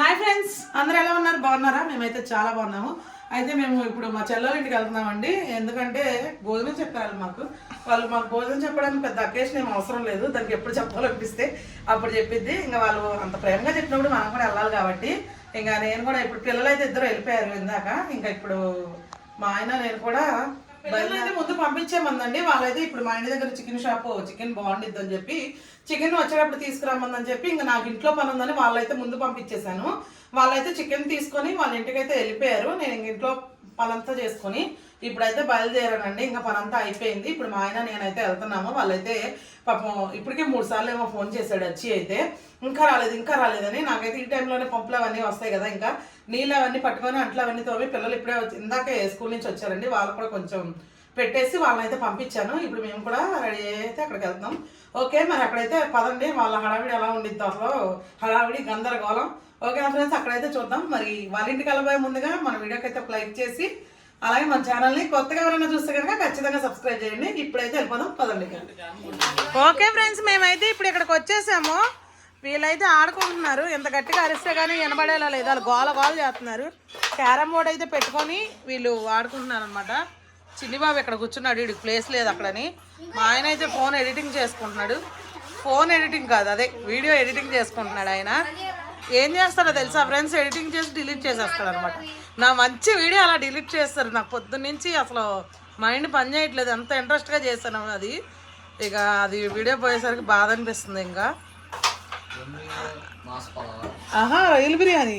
Hi friends అందరు ఎలా ఉన్నారు? బాగున్నారా? మేమైతే చాలా బాగున్నాము. అయితే మేము ఇప్పుడు మా చెల్లెల ఇంటికి వెళ్తున్నామండి. ఎందుకంటే భోజనం చెప్పారు మాకు. వాళ్ళు మాకు భోజనం చెప్పడానికి పెద్ద అకేషన్ ఏం అవసరం లేదు. దానికి ఎప్పుడు చెప్పాలనిపిస్తే అప్పుడు చెప్పిద్ది ఇంకా వాళ్ళు అంత ప్రేమగా చెప్పినప్పుడు మనం కూడా వెళ్ళాలి కాబట్టి. ఇంకా నేను కూడా ఇప్పుడు పిల్లలు అయితే ఇద్దరు వెళ్ళిపోయారు ఇందాక. ఇంకా ఇప్పుడు మా ఆయన నేను కూడా అయితే ముందు పంపించేమందండి వాళ్ళైతే ఇప్పుడు మా ఇంటి దగ్గర చికెన్ షాప్ చికెన్ బాగుండిద్ది అని చెప్పి చికెన్ వచ్చేటప్పుడు తీసుకురామందని చెప్పి ఇంకా నాకు ఇంట్లో పని ఉందని వాళ్ళైతే ముందు పంపించేశాను. వాళ్ళైతే చికెన్ తీసుకొని వాళ్ళ ఇంటికైతే వెళ్ళిపోయారు. నేను ఇంక ఇంట్లో పనంతా చేసుకొని ఇప్పుడైతే బయలుదేరానండి. ఇంకా పనంతా అయిపోయింది. ఇప్పుడు మా ఆయన నేనైతే వెళ్తున్నాము. వాళ్ళైతే పాపం ఇప్పటికే మూడు సార్లు ఏమో ఫోన్ చేశాడు వచ్చి అయితే. ఇంకా రాలేదు ఇంకా రాలేదని నాకైతే ఈ టైంలోనే పంపులు అవన్నీ వస్తాయి కదా ఇంకా. నీళ్ళు అవన్నీ పట్టుకొని అంట్లు అవన్నీ తోమి పిల్లలు ఇప్పుడే వచ్చి స్కూల్ నుంచి వచ్చారండి వాళ్ళు కూడా కొంచెం పెట్టేసి వాళ్ళని అయితే పంపించాను. ఇప్పుడు మేము కూడా రెడీ అయితే అక్కడికి వెళ్తాం ఓకే మరి అక్కడైతే పదండి. వాళ్ళ హడావిడి ఎలా ఉండిద్ది అసలు. హడావిడి గందరగోళం. ఓకే ఫ్రెండ్స్ అక్కడైతే చూద్దాం. మరి వాళ్ళ ఇంటికి వెళ్ళబోయే ముందుగా మన వీడియోకి అయితే ఒక లైక్ చేసి అలాగే మన ఛానల్ని కొత్తగా ఎవరైనా చూస్తే కనుక ఖచ్చితంగా సబ్స్క్రైబ్ చేయండి. ఇప్పుడైతే వెళ్ళిపోదాం. పదండి. ఓకే ఫ్రెండ్స్ మేమైతే ఇప్పుడు ఇక్కడికి వచ్చేసాము. వీళ్ళైతే ఆడుకుంటున్నారు. ఎంత గట్టిగా అరిస్తే కానీ వినబడేలా లేదు. వాళ్ళు గోల గోల చేస్తున్నారు. క్యారమ్ బోర్డ్ అయితే పెట్టుకొని వీళ్ళు ఆడుకుంటున్నారు అనమాట చిన్నిబాబు ఇక్కడ కూర్చున్నాడు. వీడికి ప్లేస్ లేదు అక్కడని. మా ఆయన అయితే ఫోన్ ఎడిటింగ్ చేసుకుంటున్నాడు. ఫోన్ ఎడిటింగ్ కాదు అదే వీడియో ఎడిటింగ్ చేసుకుంటున్నాడు ఆయన. ఏం చేస్తారో తెలుసా ఫ్రెండ్స్ ఎడిటింగ్ చేసి డిలీట్ చేసేస్తాడు అనమాట నా మంచి వీడియో అలా డిలీట్ చేస్తారు. నాకు పొద్దున్నుంచి అసలు మైండ్ పని చేయట్లేదు. ఎంత ఇంట్రెస్ట్గా చేశాను అది. ఇక అది వీడియో పోయేసరికి బాధ అనిపిస్తుంది ఇంకా. ఆహా రొయ్యల బిర్యానీ.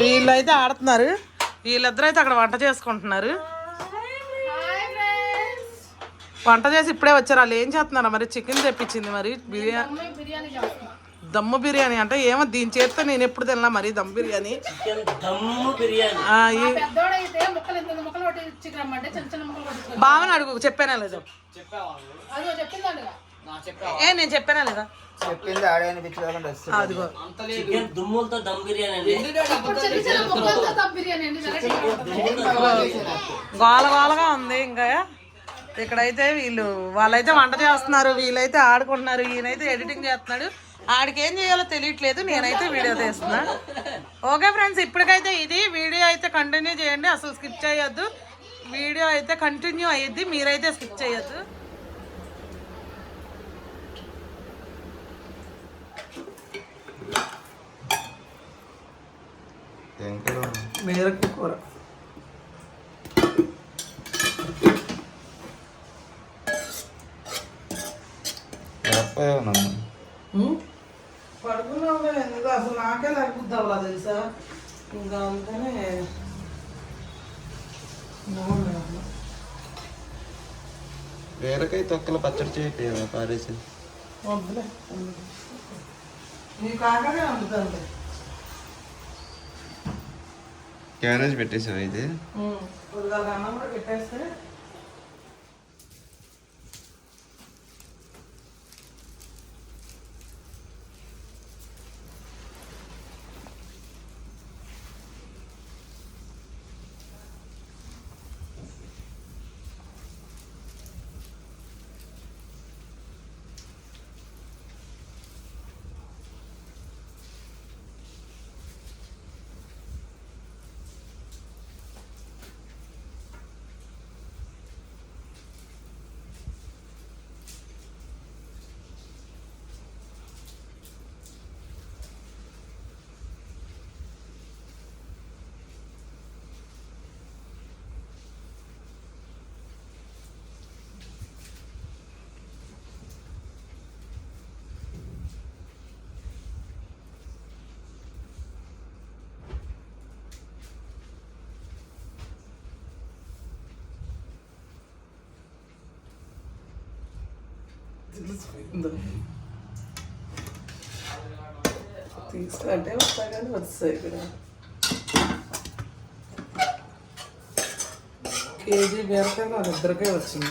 వీళ్ళైతే ఆడుతున్నారు. వీళ్ళిద్దరు అయితే అక్కడ వంట చేసుకుంటున్నారు. వంట చేసి ఇప్పుడే వచ్చారు. వాళ్ళు ఏం చేస్తున్నారు మరి? చికెన్ తెప్పించింది మరి. బిర్యానీ దమ్ము బిర్యానీ అంటే ఏమో దీని చేస్తే నేను ఎప్పుడు తిన్నా మరి దమ్ బిర్యానీ. చికెన్ దమ్ము బిర్యానీ. ఆ, ఈ పెద్దోడైతే ముక్కలు ఇంత ముక్కలు కొట్టి చికెన్ చిన్న చిన్న ముక్కలు కొట్టి బావని అడుగు చెప్పానా లేదా? ఏ నేను చెప్పానా లేదా? చెప్పింది అదిగో. చికెన్ దుమ్ములతో దమ్ బిర్యానీ. గోల గోలగా ఉంది ఇంకా. ఇక్కడైతే వీళ్ళు వాళ్ళైతే వంట చేస్తున్నారు వీళ్ళైతే ఆడుకుంటున్నారు ఈయనైతే ఎడిటింగ్ చేస్తున్నాడు. ఆడికి ఏం చేయాలో తెలియట్లేదు నేనైతే వీడియో తీస్తున్నా. ఓకే ఫ్రెండ్స్ ఇప్పటికైతే ఇది. వీడియో అయితే కంటిన్యూ చేయండి అసలు స్కిప్ చేయొద్దు. వీడియో అయితే కంటిన్యూ అయ్యిద్ది మీరైతే స్కిప్ చేయొద్దు. మేరకు కూర. పడుకున్నావు ఎందుకు? అసలు నాకే లేకపోతే అవ్వలా తెలుసా? ఇంకా అందుకనే బాగున్నాను. వేరకై తొక్కలు పచ్చడి చేయకపోయావా పారేసి వద్దులే. నీ కాకనే వండుతుంది క్యారేజ్ పెట్టేసాం అయితే? పెట్టేస్తే తెలిసిపోయిందో తీసుకుంటే వస్తా కానీ వస్తాయి ఇక్కడ కేజీ బీరకాయ నాకు ఇద్దరికే వచ్చింది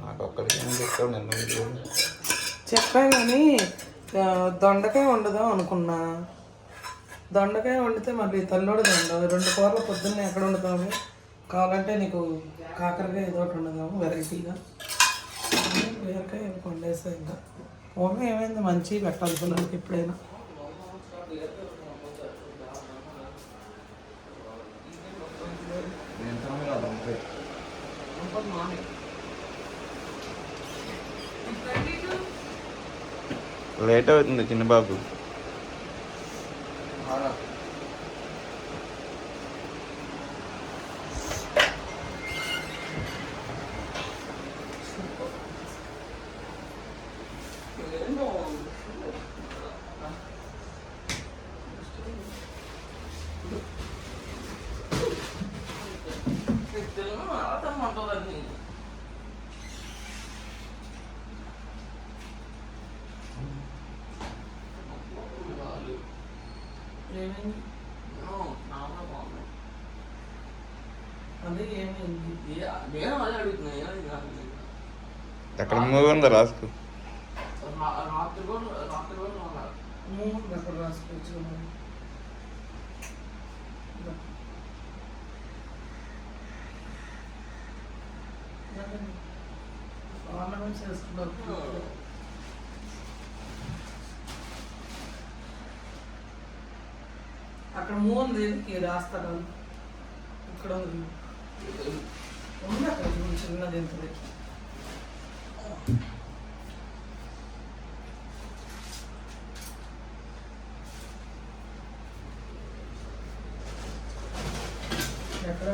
నాకు ఒక్కడికి చెప్పావు నిన్న చెప్పా కానీ దొండకాయ వండుదాం అనుకున్నా. దొండకాయ వండితే మళ్ళీ తల్లోడు ఉండదు రెండు కూరలు పొద్దున్నే ఎక్కడ వండుతాము? కావాలంటే నీకు కాకరకాయ ఏదో ఒకటి వండుదాము వెరైటీగా. బీరకాయ వండేసా ఇంకా. ఓన్లీ ఏమైంది? మంచి పెట్టాలి పిల్లలకి ఎప్పుడైనా. లేట్ అవుతుంది చిన్న బాబు ఏమైంది అదే ఏమైంది నేను అదే అడుగుతున్నా ఏమైంది ఎక్కడ మూవ్ ఉందా రాసుకో రాత్రి కూడా రాత్రి కూడా ఉన్నారు మూడు అక్కడ రాసుకోవచ్చు. ఆర్నమెంట్స్ అక్కడ మూవ్ ఉంది ఈ రాస్తారు. ఇక్కడ ఉంది. ఉంది అక్కడ చూడు, చిన్నది ఎంతది ఎక్కడ?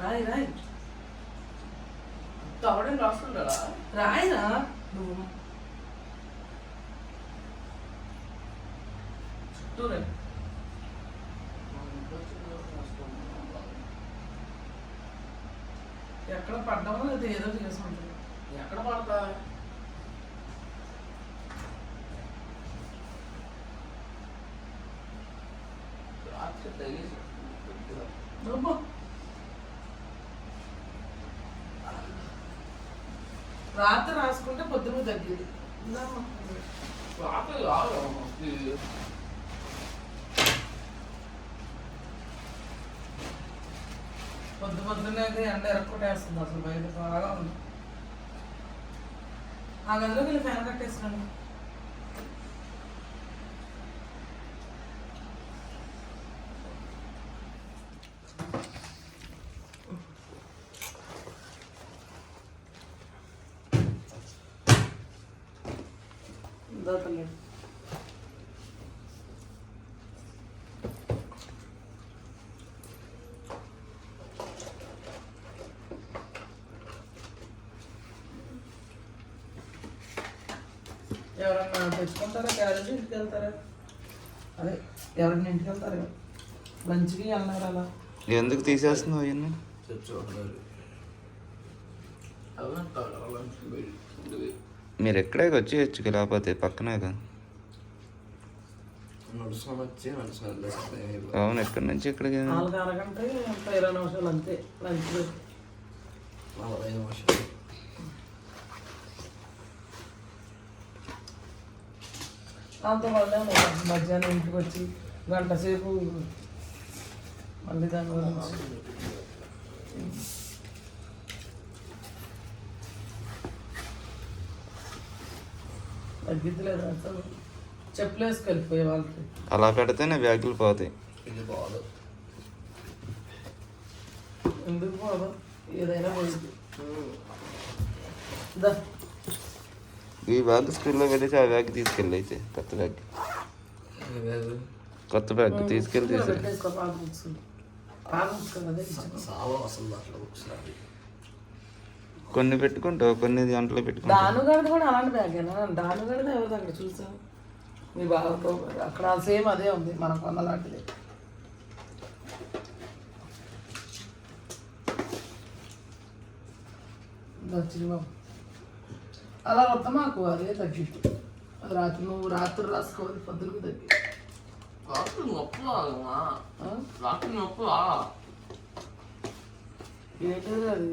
రాయి రాయి. రాయిరా? నువ్వు. చుట్టూ ఎక్కడ పడ్డామో లేదా ఏదో చేసి ఉంటుంది ఎక్కడ పడతా? రాత్రి రాత్రి రాసుకుంటే పొద్దున తగ్గేది. రాత్రి పొద్దు పొద్దున్నే ఎండ ఎరక్కొట్టేస్తుంది అసలు బయట బాగా ఉంది. ఆ గదిలోకి వెళ్ళి ఫ్యాన్ కట్టేసినాను ఎవరన్నా తెచ్చుకుంటారా? క్యారేజ్ ఇంటికి వెళ్తారా? అదే ఎవరన్నా ఇంటికి వెళ్తారా? లంచ్కి వెళ్ళినారు అలా? ఎందుకు తీసేస్తున్నావు అవన్నీ మీరు ఎక్కడే వచ్చేయచ్చు లేకపోతే పక్కనే కదా అవును ఎక్కడి నుంచి ఇక్కడికి నాలుగు అరగంట ఎంత ఇరవై నిమిషాలు అంతే లంచ్ నలభై నిమిషాలు. దాంతో వల్ల మధ్యాహ్నం ఇంటికి వచ్చి గంట సేపు మళ్ళీ దాని గురించి తగ్గిద్దిలేదు అసలు. చెప్పులు వేసుకెళ్ళిపోయే వాళ్ళకి. అలా పెడితేనే బ్యాగులు పోతాయి. ఇది బాగాలేదు ఎందుకు పోదు ఏదైనా పోయింది దా. ఈ బ్యాగ్ స్కూల్లో పెట్టేసి ఆ బ్యాగ్ తీసుకెళ్ళి అయితే కొత్త బ్యాగ్ కొత్త బ్యాగ్ తీసుకెళ్ళి స్కూల్లో తీసి పెట్టేసుకో పాత బుక్స్. పాత బుక్స్ కదా అదే ఇచ్చాను. సావా అసలు అట్లా ఒకసారి కొన్ని పెట్టుకుంటావు కొన్ని దాంట్లో పెట్టుకుంటావు. దానుగడది కూడా అలాంటి బ్యాగేనా దానుగడది ఎవరిది అక్కడ చూసాం మీ బాబు అక్కడ సేమ్ అదే ఉంది మన కొన్న లాంటిది. బాబు. అలా వద్ద మాకు అదే తగ్గిద్ది రాత్రి నువ్వు రాత్రి రాసుకోవాలి పొద్దునకు తగ్గి. రాత్రి నొప్పి రాదమ్మా ఆ? రాత్రి నొప్పి రా ఏంటది అది?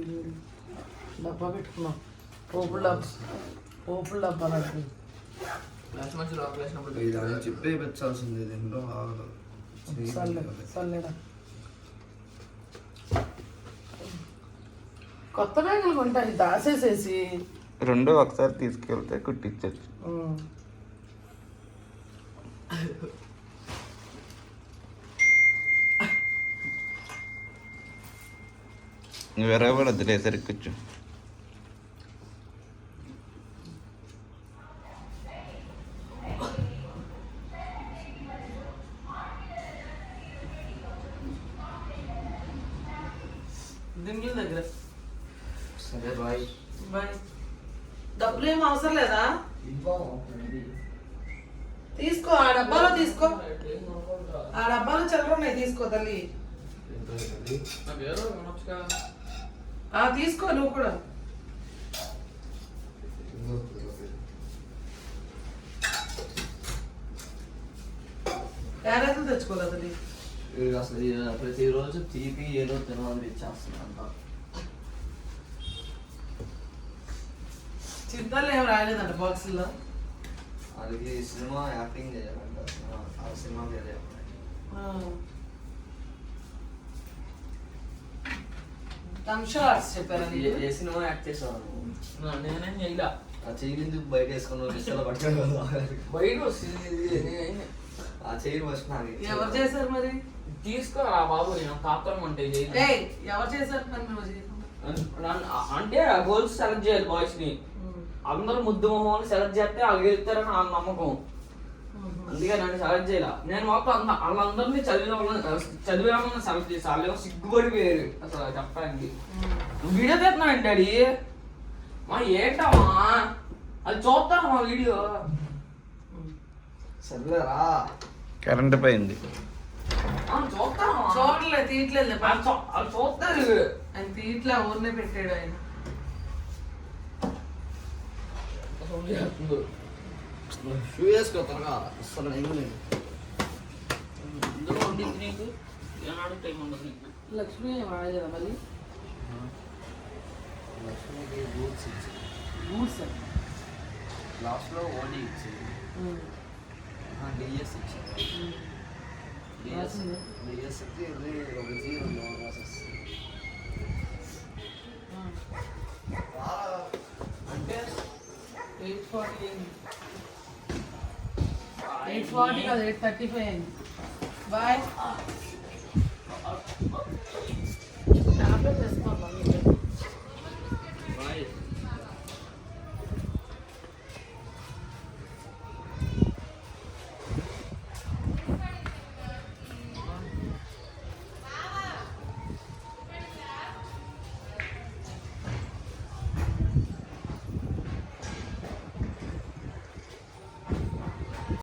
డబ్బా పెట్టుకున్నాం. పోపుల డబ్బా పోపుల డబ్బా అని చెప్పే పెట్టాల్సింది దీంట్లో కొత్త బ్యాగులు కొంటాయి దాసేసేసి. రెండో ఒకసారి తీసుకెళ్తే కుట్టించచ్చు. ఉమ్. వేరే కూడా వద్దులే సరికి కూర్చో దిండ్ల దగ్గర సరే బాయ్ బాయ్ డబ్బులు ఏం అవసరం లేదా తీసుకో ఆ డబ్బాలో తీసుకో ఆ డబ్బాలో చిల్లర ఉన్నాయి తీసుకో తల్లి. ఆ తీసుకో నువ్వు కూడా. క్యారెట్లు తెచ్చుకోదా తల్లి? వీడికి అసలు ప్రతిరోజు తీపి ఏదో తినాలని ఇచ్చేస్తున్నాను చింతలు ఏం రాయలేదంట బాక్సుల్లో అది సినిమా యాక్టింగ్ చేయాలంట. ఆ సినిమా నీకు? ఏ సినిమా యాక్ట్ చేసావు నేనేం చేయలే ఆ చెయ్యి ఎందుకు బయట వేసుకున్నావు రిక్షాలో పట్టుకొని బయట వస్తుంది ఆ చెయ్యి ఫస్ట్ నాకు. ఎవరు చేశారు మరి తీసుకురా బాబు నేను తాతరం అంటే ఎవరు చేశారు అంటే గోల్స్ సెలెక్ట్ చేయాలి బాయ్స్ని. అందరూ ముద్దు మొహం సెలెక్ట్ చేస్తే వాళ్ళు గెలుస్తారని నా నమ్మకం. అందుకే నన్ను సెలెక్ట్ చేయాల. నేను మాత్రం అంద వాళ్ళందరినీ చదివిన వాళ్ళని వాళ్ళని సెలెక్ట్ చేసి వాళ్ళు సిగ్గుపడిపోయారు. అసలు చెప్పడానికి. వీడియో తీస్తున్నావు ఏంటి డాడీ? మా ఏంటమ్మా? అది చూస్తాను మా వీడియో? సర్లేరా. కరెంట్ పోయింది. ఆ, చూస్తాను చూడలే తీయట్లేదు. వాళ్ళు చూస్తారు. ఆయన తీయట్లే ఊరినే పెట్టాడు ఆయన. షూ వేసుకో త్వరగా అసలు ఏమీ లేదు ఇందులో ఉండింది నీకు ఏనాడు టైం ఉండదు నీకు లక్ష్మి వాడలేదా మళ్ళీ లక్ష్మికి బూట్స్ ఇచ్చి బూట్స్ లాస్ట్లో ఓడి ఇచ్చి డిఎస్ ఇచ్చారు డిఎస్ రాసిందా? డిఎస్ ఇచ్చి ఇది ఒక జీరో రాసేస్తుంది అంటే ఎయిట్ ఫార్టీ అయింది ఎయిట్ ఫార్టీ కాదు ఎయిట్ థర్టీ ఫైవ్ అయింది బాయ్